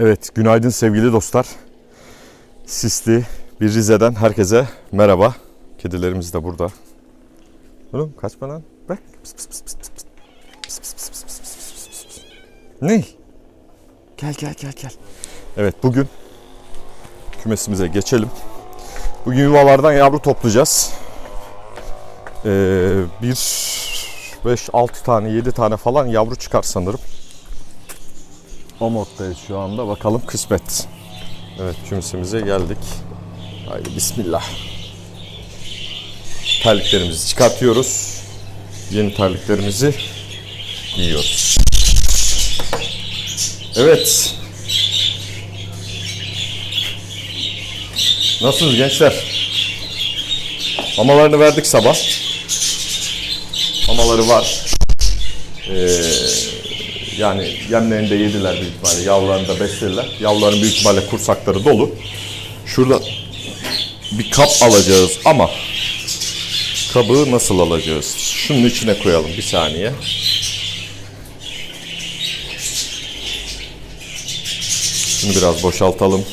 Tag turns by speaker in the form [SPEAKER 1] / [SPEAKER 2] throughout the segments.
[SPEAKER 1] Evet, günaydın sevgili dostlar. Sisli bir Rize'den herkese merhaba. Kedilerimiz de burada. Oğlum kaçma lan. Pıs. Ne? Gel gel gel gel. Evet bugün kümesimize geçelim. Bugün yuvalardan yavru toplayacağız. Ee, bir 5-6 tane 7 tane falan yavru çıkar sanırım. O moddayız şu anda. Bakalım kısmet. Evet kümesimize geldik. Haydi bismillah. Terliklerimizi çıkartıyoruz. Yeni terliklerimizi giyiyoruz. Evet. Nasılsınız gençler? Mamalarını verdik sabah. Mamaları var. Ee, yani yemlerini de yediler büyük ihtimalle. Yavrularını da beslediler. Yavruların büyük ihtimalle kursakları dolu. Şurada bir kap alacağız ama kabı nasıl alacağız? Şunun içine koyalım bir saniye. Şunu biraz boşaltalım.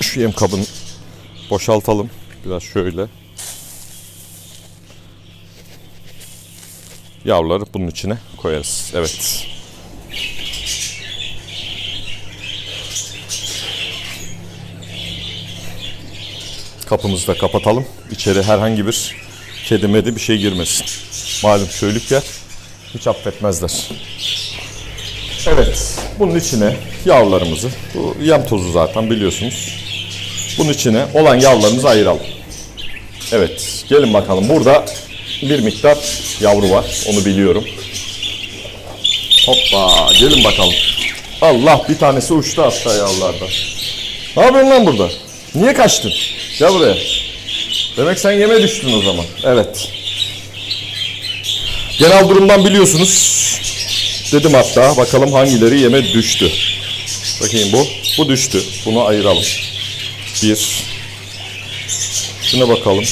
[SPEAKER 1] Şu yem kabını boşaltalım. Biraz şöyle. Yavruları bunun içine koyarız. Evet. Kapımızı da kapatalım. İçeri herhangi bir kedi medi bir şey girmesin. Malum çölük yer. Hiç affetmezler. Evet. Bunun içine yavrularımızı, bu yem tozu zaten biliyorsunuz. Bunun içine olan yavrularımızı ayıralım. Evet, gelin bakalım. Burada bir miktar yavru var. Onu biliyorum. Hoppa, gelin bakalım. Allah bir tanesi uçtu hatta yavrulardan. Ne yapıyorsun lan burada? Niye kaçtın? Gel buraya. Demek sen yeme düştün o zaman. Evet. Genel durumdan biliyorsunuz. Dedim hatta bakalım hangileri yeme düştü. Bakayım bu. Bu düştü. Bunu ayıralım. Bir. Şuna bakalım.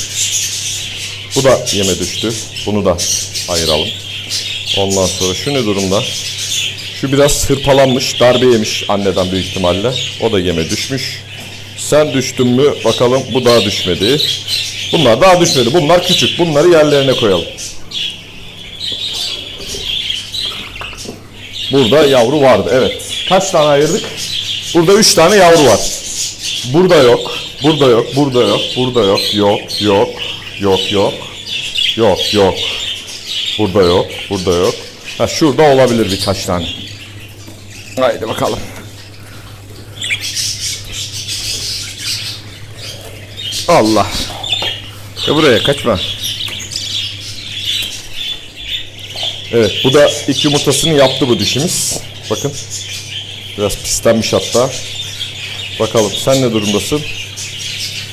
[SPEAKER 1] Bu da yeme düştü. Bunu da ayıralım. Ondan sonra şu ne durumda? Şu biraz hırpalanmış, darbe yemiş anneden büyük ihtimalle. O da yeme düşmüş. Sen düştün mü? Bakalım bu daha düşmedi. Bunlar daha düşmedi. Bunlar küçük. Bunları yerlerine koyalım. Burada yavru vardı. Evet. Kaç tane ayırdık? Burada 3 tane yavru var. Burada yok. Burada yok. Burada yok. Burada yok. Yok. Yok. Yok. Yok. Yok. Yok. Burada yok. Burada yok. Ha şurada olabilir birkaç tane. Haydi bakalım. Allah. Ya buraya kaçma. Evet bu da ilk yumurtasını yaptı bu dişimiz. Bakın. Biraz pislenmiş hatta. Bakalım sen ne durumdasın?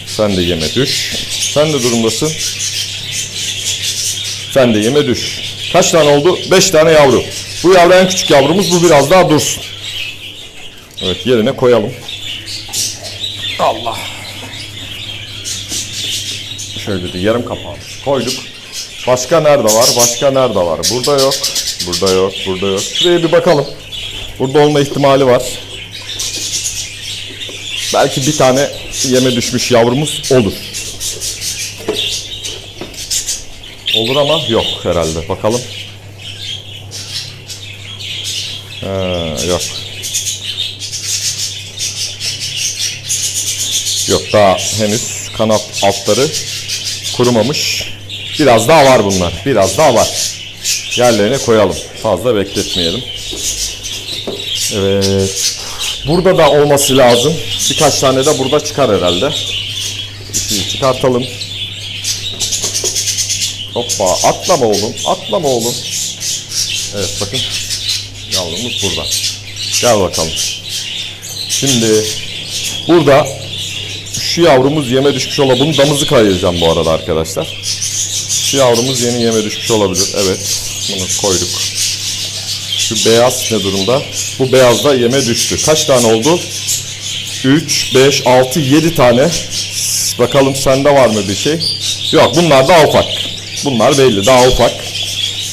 [SPEAKER 1] Sen de yeme düş. Sen ne durumdasın? Sen de yeme düş. Kaç tane oldu? 5 tane yavru. Bu yavru en küçük yavrumuz. Bu biraz daha dursun. Evet yerine koyalım. Allah. Şöyle de yarım kapağı koyduk. Başka nerede var? Başka nerede var? Burada yok. Burada yok. Burada yok. Şuraya bir bakalım. Burada olma ihtimali var. Belki bir tane yeme düşmüş yavrumuz olur. Olur ama yok herhalde. Bakalım. Ha, yok. Yok daha henüz kanat altları kurumamış. Biraz daha var bunlar. Biraz daha var. Yerlerine koyalım. Fazla bekletmeyelim. Evet. Burada da olması lazım. Birkaç tane de burada çıkar herhalde. İşi çıkartalım. Hoppa atlama oğlum. Atlama oğlum. Evet bakın. Yavrumuz burada. Gel bakalım. Şimdi burada şu yavrumuz yeme düşmüş olabilir. Bunu damızlık ayıracağım bu arada arkadaşlar. Şu yavrumuz yeni yeme düşmüş olabilir. Evet. Bunu koyduk. Şu beyaz ne durumda? Bu beyaz da yeme düştü. Kaç tane oldu? 3, 5, 6, 7 tane. Bakalım sende var mı bir şey? Yok bunlar daha ufak. Bunlar belli. Daha ufak.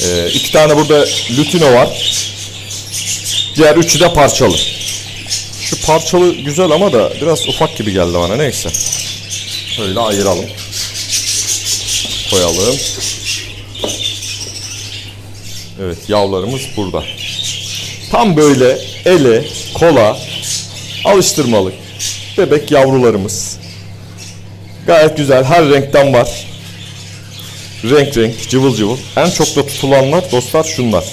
[SPEAKER 1] Ee, iki tane burada lutino var. Diğer üçü de parçalı. Şu parçalı güzel ama da biraz ufak gibi geldi bana. Neyse. Şöyle ayıralım. Koyalım. Evet yavrularımız burada. Tam böyle ele, kola, alıştırmalık bebek yavrularımız. Gayet güzel. Her renkten var. Renk renk, cıvıl cıvıl. En çok da tutulanlar dostlar şunlar.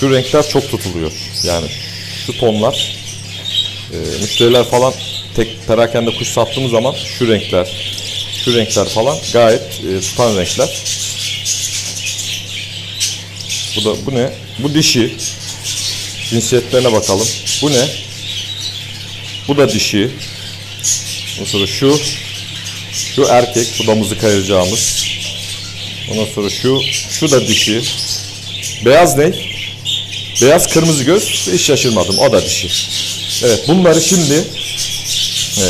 [SPEAKER 1] Şu renkler çok tutuluyor. Yani şu tonlar. e, müşteriler falan tek perakende kuş sattığımız zaman şu renkler, şu renkler falan gayet e, tutan renkler. Bu da bu ne? Bu dişi. Cinsiyetlerine bakalım. Bu ne? Bu da dişi. Ondan sonra şu şu erkek, bu damızlık ayıracağımız. Ondan sonra şu şu da dişi. Beyaz ne? Beyaz kırmızı göz. Hiç şaşırmadım. O da dişi. Evet, bunları şimdi eee,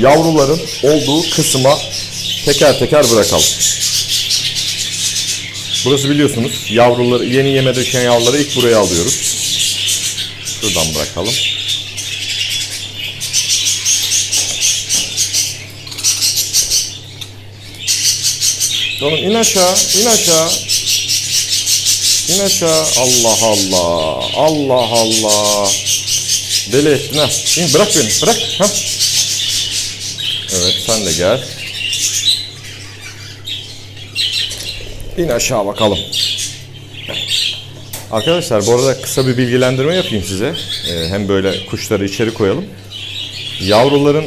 [SPEAKER 1] yavruların olduğu kısma teker teker bırakalım. Burası biliyorsunuz yavruları yeni yeme düşen yavruları ilk buraya alıyoruz. Şuradan bırakalım. Oğlum in aşağı, in aşağı. İn aşağı. Allah Allah. Allah Allah. Deli ettin ha. İn bırak beni, bırak. Ha. Evet sen de gel. İn aşağı bakalım. Arkadaşlar bu arada kısa bir bilgilendirme yapayım size. Ee, hem böyle kuşları içeri koyalım. Yavruların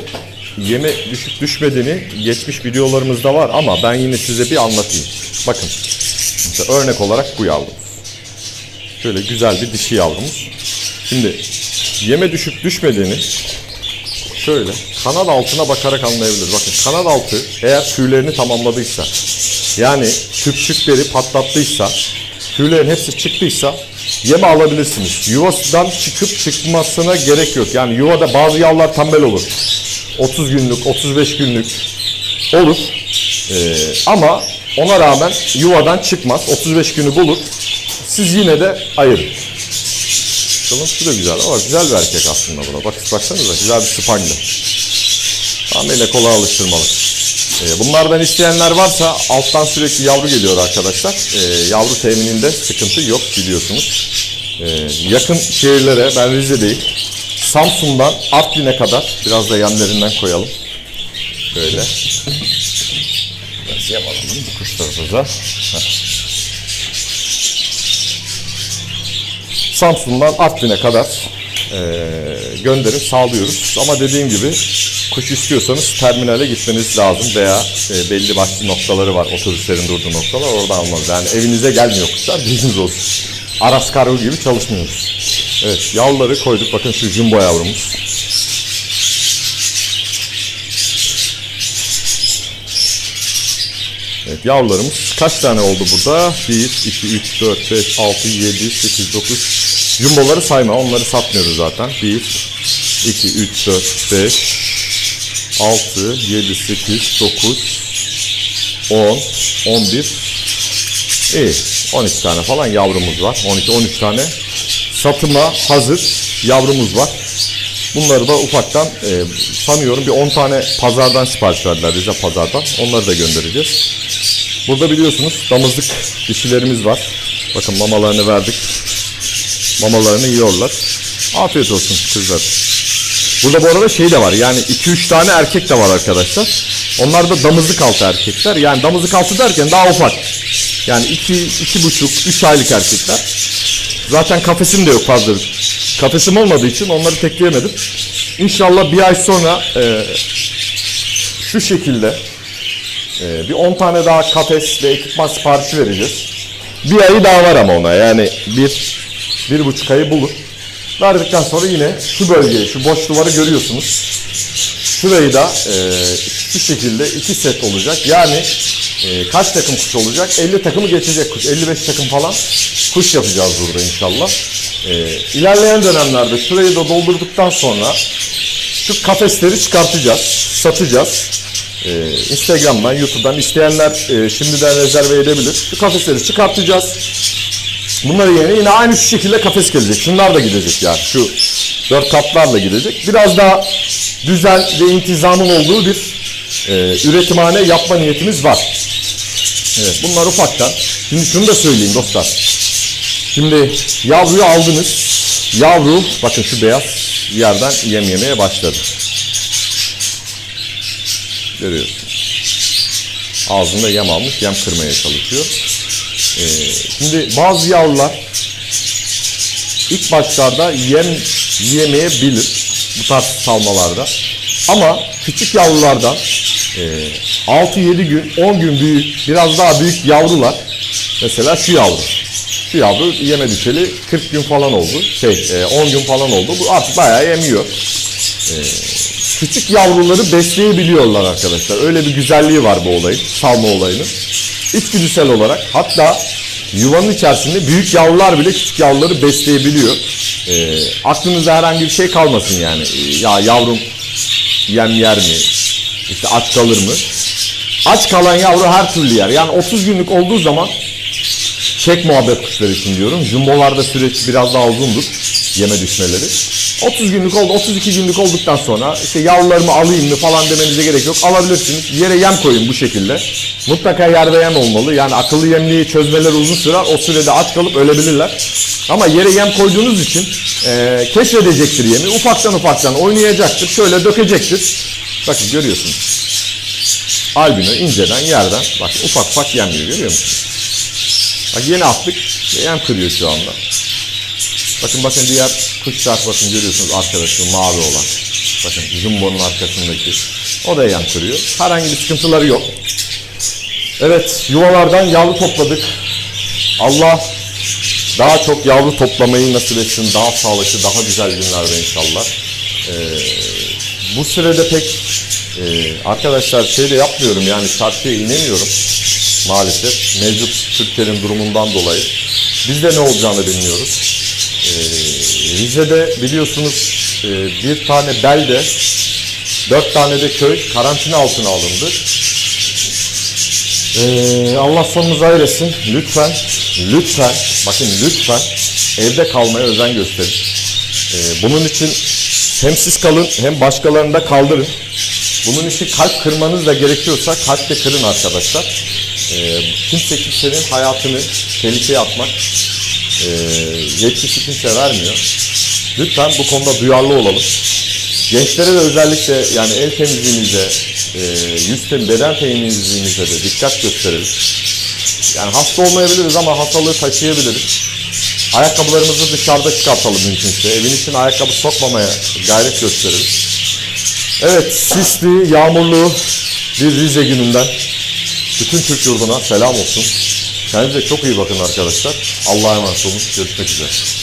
[SPEAKER 1] yeme düşüp düşmediğini geçmiş videolarımızda var ama ben yine size bir anlatayım. Bakın. Mesela örnek olarak bu yavrumuz. Şöyle güzel bir dişi yavrumuz. Şimdi yeme düşüp düşmediğini şöyle kanat altına bakarak anlayabiliriz. Bakın kanat altı eğer tüylerini tamamladıysa yani tüpçükleri patlattıysa tüylerin hepsi çıktıysa yeme alabilirsiniz. Yuvasından çıkıp çıkmasına gerek yok. Yani yuvada bazı yavrular tembel olur. 30 günlük, 35 günlük olur. Ee, ama ona rağmen yuvadan çıkmaz. 35 günü bulur. Siz yine de ayırın. Bakalım şu da güzel ama güzel bir erkek aslında buna. Bak, baksanıza güzel bir spanglı. Tamamıyla kolay alıştırmalı. Ee, bunlardan isteyenler varsa alttan sürekli yavru geliyor arkadaşlar. Ee, yavru temininde sıkıntı yok biliyorsunuz. Ee, yakın şehirlere ben Rize'deyim. Samsun'dan Artvin'e kadar biraz da yanlarından koyalım. Böyle. Biraz yem alalım bu kuşlarımıza. Samsun'dan Artvin'e kadar gönderim sağlıyoruz. Ama dediğim gibi kuş istiyorsanız terminale gitmeniz lazım veya e, belli başlı noktaları var otobüslerin durduğu noktalar oradan almanız. Yani evinize gelmiyor kuşlar bilginiz olsun. Aras kargo gibi çalışmıyoruz. Evet yavruları koyduk bakın şu jumbo yavrumuz. Evet yavrularımız kaç tane oldu burada? 1, 2, 3, 4, 5, 6, 7, 8, 9. Jumboları sayma onları satmıyoruz zaten. 1, 2, 3, 4, 5, 6, 7, 8, 9, 10, 11. İyi 12 tane falan yavrumuz var. 12-13 tane satıma hazır yavrumuz var. Bunları da ufaktan e, sanıyorum bir 10 tane pazardan sipariş verdiler Rize pazardan. Onları da göndereceğiz. Burada biliyorsunuz damızlık dişilerimiz var. Bakın mamalarını verdik. Mamalarını yiyorlar. Afiyet olsun kızlar. Burada bu arada şey de var. Yani 2-3 tane erkek de var arkadaşlar. Onlar da damızlık altı erkekler. Yani damızlık altı derken daha ufak. Yani 2 iki, buçuk 3 aylık erkekler. Zaten kafesim de yok fazla. Kafesim olmadığı için onları tekleyemedim. İnşallah bir ay sonra e, şu şekilde e, bir 10 tane daha kafes ve ekipman siparişi vereceğiz. Bir ayı daha var ama ona yani bir, bir buçuk ayı bulur. Verdikten sonra yine şu bölgeyi, şu boş duvarı görüyorsunuz. Şurayı da e, şu şekilde iki set olacak. Yani e, kaç takım kuş olacak? 50 takımı geçecek kuş. 55 takım falan kuş yapacağız burada inşallah. E, ilerleyen dönemlerde şurayı da doldurduktan sonra şu kafesleri çıkartacağız, satacağız. Ee, Instagram'dan, YouTube'dan isteyenler e, şimdiden rezerve edebilir. Şu kafesleri çıkartacağız. Bunları yerine yine aynı şu şekilde kafes gelecek. Şunlar da gidecek yani. Şu dört katlarla gidecek. Biraz daha düzen ve intizamın olduğu bir e, üretimhane yapma niyetimiz var. Evet bunlar ufaktan. Şimdi şunu da söyleyeyim dostlar. Şimdi yavruyu aldınız. Yavru bakın şu beyaz yerden yem yemeye başladı. Görüyorsunuz. Ağzında yem almış, yem kırmaya çalışıyor. Ee, şimdi bazı yavrular ilk başlarda yem yemeyebilir bu tarz salmalarda. Ama küçük yavrulardan e, 6-7 gün, 10 gün büyük, biraz daha büyük yavrular. Mesela şu yavru. Şu yavru yeme düşeli 40 gün falan oldu. Şey, e, 10 gün falan oldu. Bu artık bayağı yemiyor. E, küçük yavruları besleyebiliyorlar arkadaşlar. Öyle bir güzelliği var bu olayın, salma olayının. İçgüdüsel olarak hatta yuvanın içerisinde büyük yavrular bile küçük yavruları besleyebiliyor. E, aklınızda herhangi bir şey kalmasın yani. E, ya yavrum yem yer mi? İşte aç kalır mı? Aç kalan yavru her türlü yer. Yani 30 günlük olduğu zaman Çek muhabbet kuşları için diyorum. Jumbolarda süreç biraz daha uzundur yeme düşmeleri. 30 günlük oldu, 32 günlük olduktan sonra işte yavrularımı alayım mı falan demenize gerek yok. Alabilirsiniz. Yere yem koyun bu şekilde. Mutlaka yer ve yem olmalı. Yani akıllı yemliği çözmeleri uzun sürer. O sürede aç kalıp ölebilirler. Ama yere yem koyduğunuz için e, keşfedecektir yemi. Ufaktan ufaktan oynayacaktır. Şöyle dökecektir. Bakın görüyorsunuz. Albino inceden yerden bak ufak ufak yem yiyor görüyor musunuz? Bak yeni attık. Yem kırıyor şu anda. Bakın bakın diğer kuşlar bakın görüyorsunuz arkadaşı mavi olan. Bakın jumbonun arkasındaki. O da yem kırıyor. Herhangi bir sıkıntıları yok. Evet yuvalardan yavru topladık. Allah daha çok yavru toplamayı nasip etsin. Daha sağlıklı, daha güzel günlerde inşallah. Ee, bu sürede pek e, arkadaşlar şey de yapmıyorum yani çarşıya inemiyorum maalesef. Mevcut Türkiye'nin durumundan dolayı. Biz de ne olacağını bilmiyoruz. Ee, Rize'de biliyorsunuz e, bir tane belde, dört tane de köy karantina altına alındı. Ee, Allah sonumuzu hayretsin. Lütfen, lütfen, bakın lütfen evde kalmaya özen gösterin. Ee, bunun için hem siz kalın hem başkalarını da kaldırın. Bunun için kalp kırmanız da gerekiyorsa kalp de kırın arkadaşlar. Ee, kimse kimsenin hayatını tehlikeye atmak e, yetkisi kimse vermiyor. Lütfen bu konuda duyarlı olalım. Gençlere de özellikle yani el temizliğimize, e, yüz tem beden temizliğimize de dikkat gösterelim. Yani hasta olmayabiliriz ama hastalığı taşıyabiliriz. Ayakkabılarımızı dışarıda çıkartalım mümkünse. Evin için ayakkabı sokmamaya gayret gösterelim. Evet, sisli, yağmurlu bir Rize gününden bütün Türk yurduna selam olsun. Kendinize çok iyi bakın arkadaşlar. Allah'a emanet olun. Görüşmek üzere.